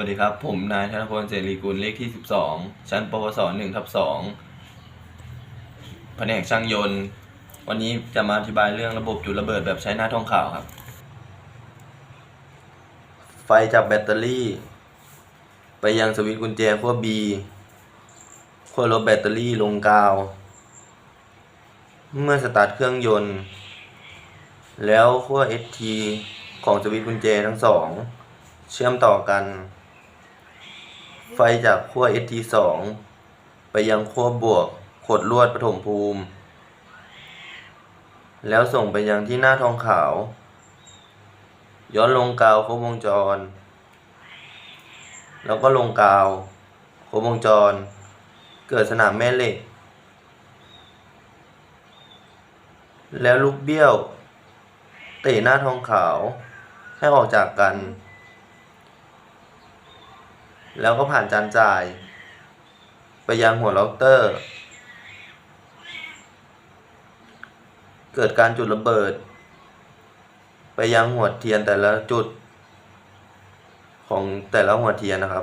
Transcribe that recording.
วัสดีครับ ผมนายธนพลเสรีกุลเลขที่ 12 ชั้นปวส1ทับ2แผนกช่างยนต์ วันนี้จะมาอธิบายเรื่องระบบจุดระเบิดแบบใช้หน้าทองขาวครับ ไฟจากแบตเตอรี่ ไปยังสวิตช์กุญแจขั้ว B ขั้วลบแบตเตอรี่ลงกาว เมื่อสตาร์ทเครื่องยนต์ แล้วขั้ว ST ของสวิตช์กุญแจทั้งสองเชื่อมต่อกัน ไฟจากขั้ว ST2 ไปยังขั้วบวกขดลวดปฐมภูมิ แล้วส่งไปยังที่หน้าทองขาว ย้อนลงกาวครบวงจร แล้วก็ลงกาวครบวงจร เกิดสนามแม่เหล็ก แล้วลูกเบี้ยวเตะหน้าทองขาวให้ออกจากกัน แล้วก็ผ่านจานจ่าย ไปยังหัวเราเตอร์ เกิดการจุดระเบิด ไปยังหัวเทียนแต่ละจุดของแต่ละหัวเทียนนะครับ